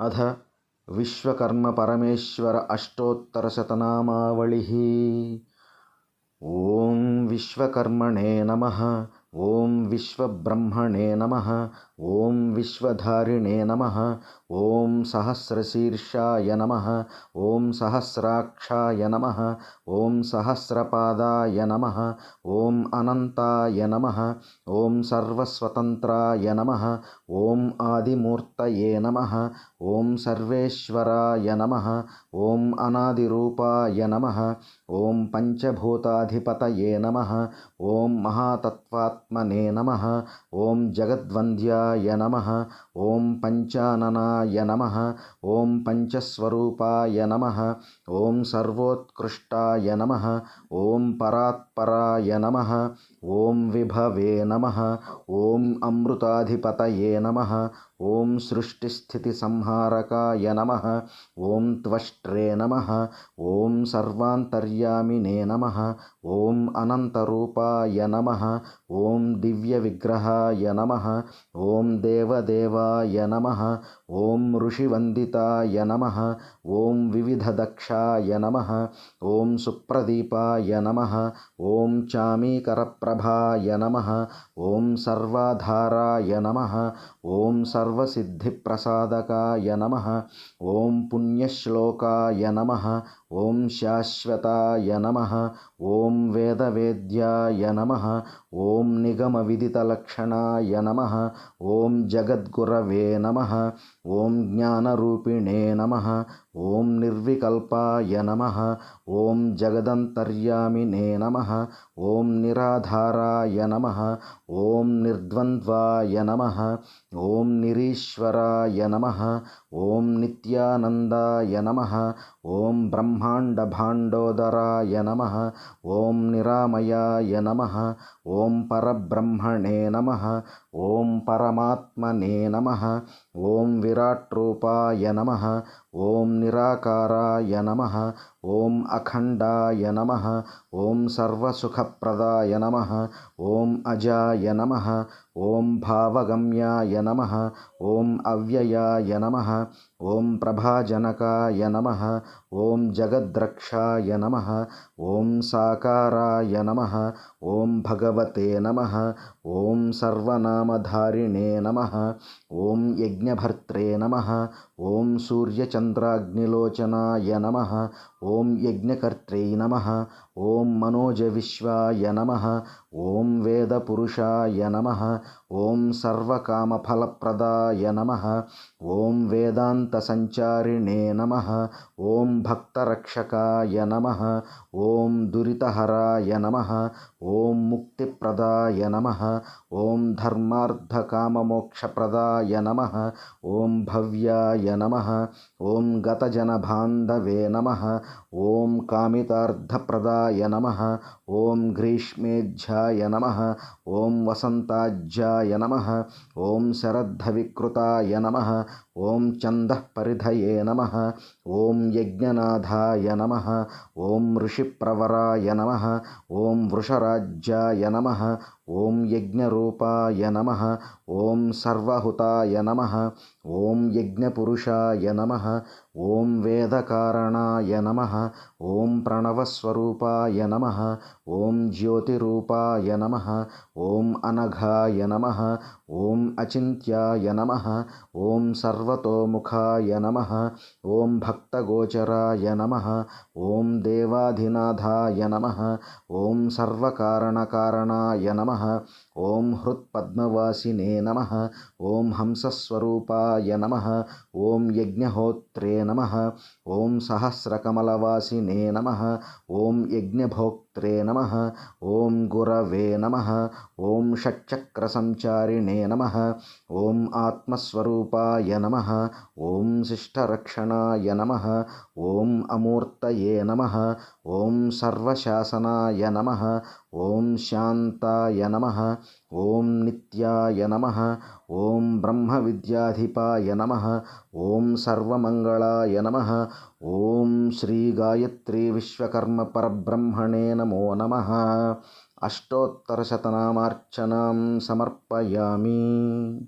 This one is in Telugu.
अथ विश्वकर्मपरमेश्वर अष्टोत्तरशतनामावलिः ॐ विश्वकर्मणे नमः ఓం విశ్వబ్రహ్మణే నమ ఓం విశ్వధారిణే నమ ఓం సహస్రశీర్షాయ నమ ఓం సహస్రాక్షాయ నమ ఓం సహస్రపాదాయ నమ ఓం అనంతాయ నమ ఓం సర్వస్వతంత్రాయ నమ ఓం ఆదిమూర్తయే నమ ఓం సర్వేశ్వరాయ నమ ఓం అనాదిరూపాయ నమ ఓం పంచభూతాధిపతయే నమ ఓం మహాతత్వాత్ महातत्त्वात्मने नमः। ॐ जगद्वन्द्याय नमः। ॐ पञ्चाननाय नमः। ॐ पञ्चस्वरूपाय नमः। ॐ सर्वोत्कृष्टाय नमः। ॐ परात्पराय नमः ॐ विभवे नमः ॐ अमृताधिपतये नमः ॐ सृष्टिस्थितिसंहारकाय नमः ॐ त्वष्ट्रे नमः ॐ सर्वान्तर्यामिने नमः ॐ अनन्तरूपाय नमः ॐ दिव्यविग्रहाय नमः ॐ देवदेवाय नमः ॐ ऋषिवन्दिताय नमः ॐ विविधदक्षाय नमः ॐ सुप्रदीपाय नमः ॐ चामीकरप्रभाय नमः ॐ सर्वाधाराय नमः ॐ सर्वसिद्धिप्रसादकाय नमः ॐ पुण्यश्लोकाय नमः ॐ शाश्वताय नमः ॐ वेदवेद्याय नमः ఓం నిగమ విదితలక్షణాయ నమ ఓం జగద్గురవే నమ ఓం జ్ఞానరూపిణే నమ ఓం నిర్వికల్పాయ నమ ఓం జగదంతర్యామినే నమ ఓం నిరాధారాయ నమ ఓం నిర్ద్వంద్వాయ నమ ఓం నిరీశ్వరాయ నమ ఓం నిత్యానందాయ నమ ఓం బ్రహ్మాండ భాండోదరాయ నమ ఓం నిరామయాయ నమ ఓం ఓం పరబ్రహ్మణే నమ ఓం పరమాత్మనే నమ ఓం విరాట్ రూపాయ నమ ॐ निराकाराय नमः ॐ अखण्डाय नमः ॐ सर्वसुखप्रदाय नमः ॐ अजाय नमः ॐ भावगम्याय नमः ॐ अव्ययाय नमः ॐ प्रभाजनकाय नमः ॐ जगद्रक्षाय नमः ॐ साकाराय नमः ॐ भगवते नमः ॐ सर्वनामधारिणे नमः ॐ यज्ञभर्त्रे नमः ॐ చంద్రాగ్నిలోచనాయ నమ. ఓం యజ్ఞకర్త్రై నమ. ॐ मनोजविश्वाय नमः ॐ वेदपुरुषाय नमः ॐ सर्वकामफलप्रदाय नमः ॐ वेदान्तसञ्चारिणे नमः ॐ भक्तरक्षकाय नमः ॐ दुरितहराय नमः ॐ मुक्तिप्रदाय नमः ॐ धर्मार्थकाममोक्षप्रदाय नमः ॐ भव्याय नमः ॐ गतजनबान्धवे नमः ॐ कामितार्थप्रदाय नमः। ॐ ग्रीष्मेज्झाय नमः। ఓం వసంతాజ్యాయ నమ ఓం శరద్ధవికృతాయ నమ ఓం చంద పరిధయే నమ ఓం యజ్ఞనాథాయ నమ ఓం ఋషిప్రవరాయ నమ ఓం వృషరాజ్యాయ నమ ఓం యజ్ఞరూపాయ నమ ఓం సర్వహుతాయ నమ ఓం యజ్ఞపురుషాయ నమ ఓం వేదకారణాయ నమ ఓం ప్రణవస్వరూపాయ నమ ఓం జ్యోతిరూపాయ నమ ఓం అనఘాయ నమ ఓం అచింత్యాయ నమ ఓం సర్వతోముఖాయ నమ ఓం భక్తగోచరాయ నమ ఓం దేవాధినాథాయ నమ ఓం సర్వకారణకారణాయ నమ ఓం హృత్పద్మవాసినే నమ ఓం హంసస్వరూపాయ నమ ఓం యజ్ఞహోత్రే నమ ఓం సహస్రకమలవాసినే నమ ఓం యజ్ఞభోక్త్రే నమ ఓం గురవే నమ ఓం షట్చక్ర సంచారిణే నమ ఓం ఆత్మస్వరూపాయ నమ ఓం శిష్టరక్షణాయ నమ ఓం అమూర్తయే నమ ఓం సర్వశాసనాయ నమ ఓం శాంతాయ నమ ఓం నిత్యాయ నమ ఓం బ్రహ్మ విద్యాధిపాయ నమ ఓం సర్వమంగళాయ నమ ఓం శ్రీ గాయత్రీ విశ్వకర్మ పరబ్రహ్మణే నమో నమ. అష్టోత్తరశతనామార్చనాం సమర్పయామి.